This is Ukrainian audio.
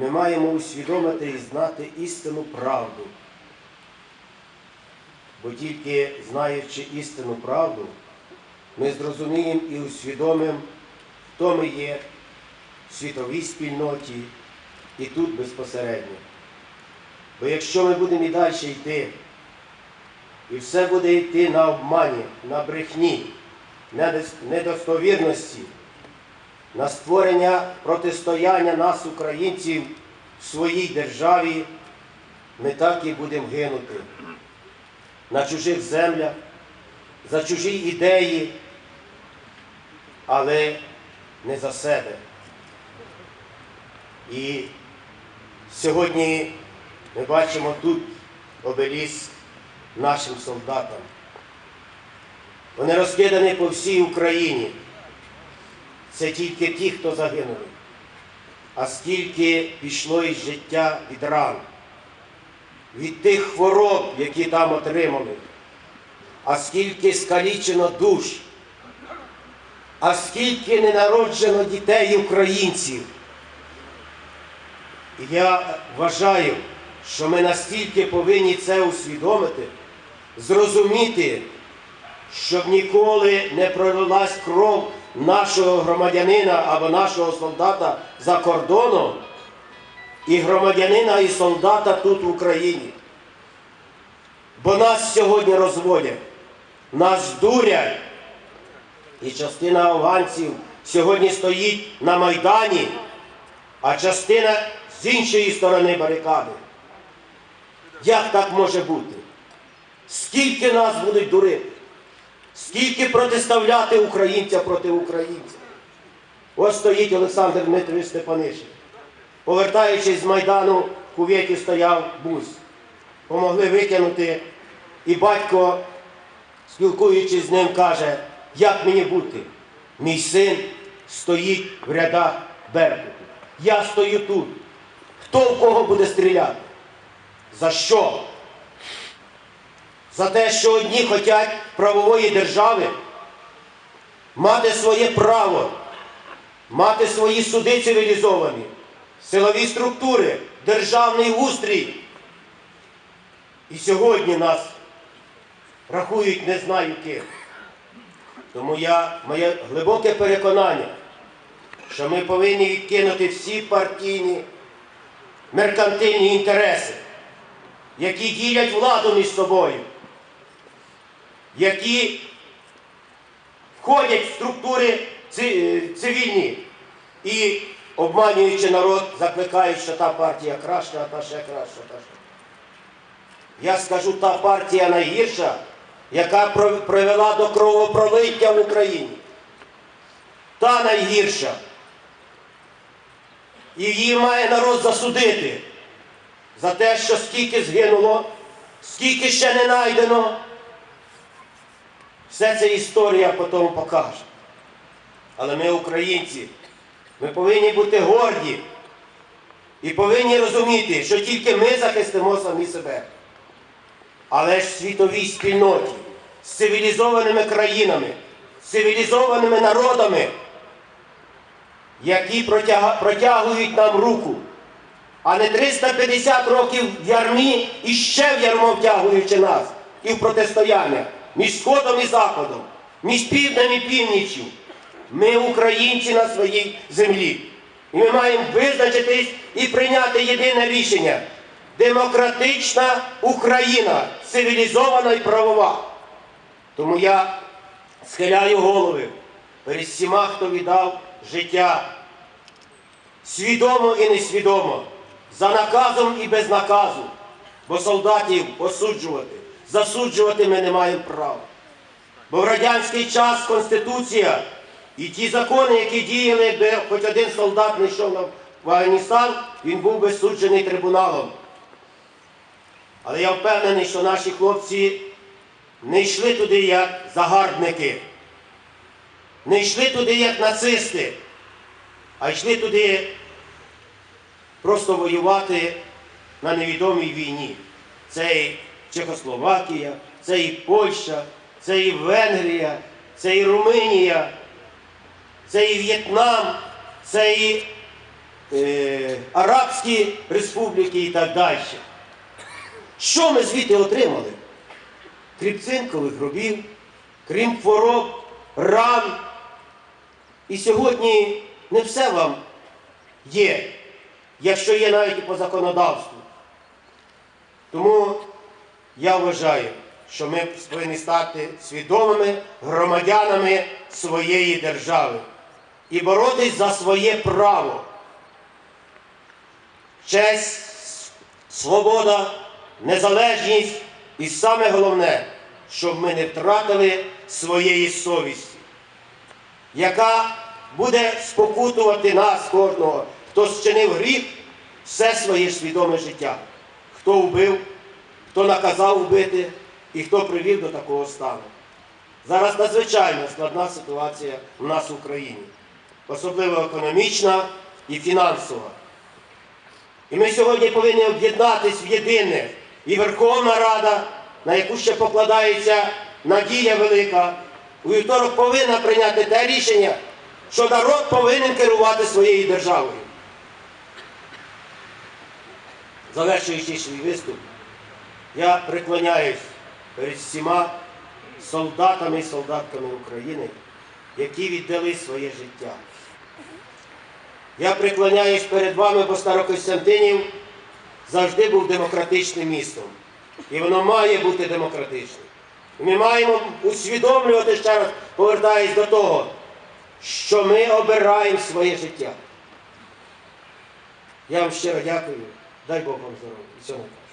Ми маємо усвідомити і знати істинну правду. Бо тільки знаючи істинну правду, ми зрозуміємо і усвідомимо, хто ми є в світовій спільноті і тут безпосередньо. Бо якщо ми будемо і далі йти, і все буде йти на обмані, на брехні, недостовірності, на створення протистояння нас, українців, в своїй державі, ми так і будемо гинути на чужих землях, за чужі ідеї, але не за себе. І сьогодні ми бачимо тут обеліск нашим солдатам. Вони розкидані по всій Україні. Це тільки ті, хто загинули. А скільки пішло із життя від ран, від тих хвороб, які там отримали, а скільки скалічено душ, а скільки не народжено дітей українців. І я вважаю, що ми настільки повинні це усвідомити, зрозуміти, щоб ніколи не пролилась кров нашого громадянина або нашого солдата за кордоном, і громадянина і солдата тут в Україні. Бо нас сьогодні розводять, нас дурять. І частина афганців сьогодні стоїть на Майдані, а частина з іншої сторони барикади. Як так може бути? Скільки нас будуть дурити? Скільки протиставляти українця проти українця? Ось стоїть Олександр Дмитрович Степанишин. Повертаючись з Майдану, в кувєті стояв бус. Помогли витягнути, і батько, спілкуючись з ним, каже, як мені бути? Мій син стоїть в рядах Беркуту. Я стою тут. Хто в кого буде стріляти? За що? За те, що одні хочуть правової держави мати своє право, мати свої суди цивілізовані, силові структури, державний устрій. І сьогодні нас рахують не знаю ким. Тому я, моє глибоке переконання, що ми повинні відкинути всі партійні меркантильні інтереси, які ділять владу між собою, які входять в структури е, цивільні і, обманюючи народ, закликають, що та партія краща, а та ще краща. Та ще. Я скажу, та партія найгірша, яка привела до кровопролиття в Україні. Та найгірша. І її має народ засудити за те, що скільки згинуло, скільки ще не знайдено. Все це історія потім покаже. Але ми, українці, ми повинні бути горді і повинні розуміти, що тільки ми захистимо самі себе. Але ж світовій спільноті, з цивілізованими країнами, з цивілізованими народами, які протягують нам руку, а не 350 років в ярмі і ще в ярмо втягуючи нас і в протистояння між Сходом і Заходом, між півднем і північчю. Ми українці на своїй землі. І ми маємо визначитись і прийняти єдине рішення. Демократична Україна, цивілізована і правова. Тому я схиляю голови перед всіма, хто віддав життя свідомо і несвідомо, за наказом і без наказу, бо солдатів осуджувати, засуджувати ми не маємо права. Бо в радянський час Конституція і ті закони, які діяли, якби хоч один солдат не йшов в Афганістан, він був би суджений трибуналом. Але я впевнений, що наші хлопці не йшли туди як загарбники, не йшли туди як нацисти, а йшли туди просто воювати на невідомій війні. Це і Чехословакія, це і Польща, це і Венгрія, це і Румунія, це і В'єтнам, це і е, Арабські республіки і так далі. Що ми звідти отримали? Крім цинкових гробів, крім хвороб, ран. І сьогодні не все вам є, якщо є навіть і по законодавству. Тому я вважаю, що ми повинні стати свідомими громадянами своєї держави і боротись за своє право. Честь, свобода, незалежність і саме головне, щоб ми не втратили своєї совісті, яка буде спокутувати нас кожного, хто зчинив гріх все своє свідоме життя, хто вбив, хто наказав вбити і хто привів до такого стану. Зараз надзвичайно складна ситуація в нас в Україні, особливо економічна і фінансова. І ми сьогодні повинні об'єднатись в єдине. І Верховна Рада, на яку ще покладається надія велика, у вівторок повинна прийняти те рішення, що народ повинен керувати своєю державою. Завершуючи свій виступ, я преклоняюсь перед всіма солдатами і солдатками України, які віддали своє життя. Я преклоняюсь перед вами, бо Старокостянтинів завжди був демократичним містом. І воно має бути демократичним. І ми маємо усвідомлювати ще раз, повертаюсь до того, що ми обираємо своє життя. Я вам щиро дякую. Дай Бог вам здоров'я.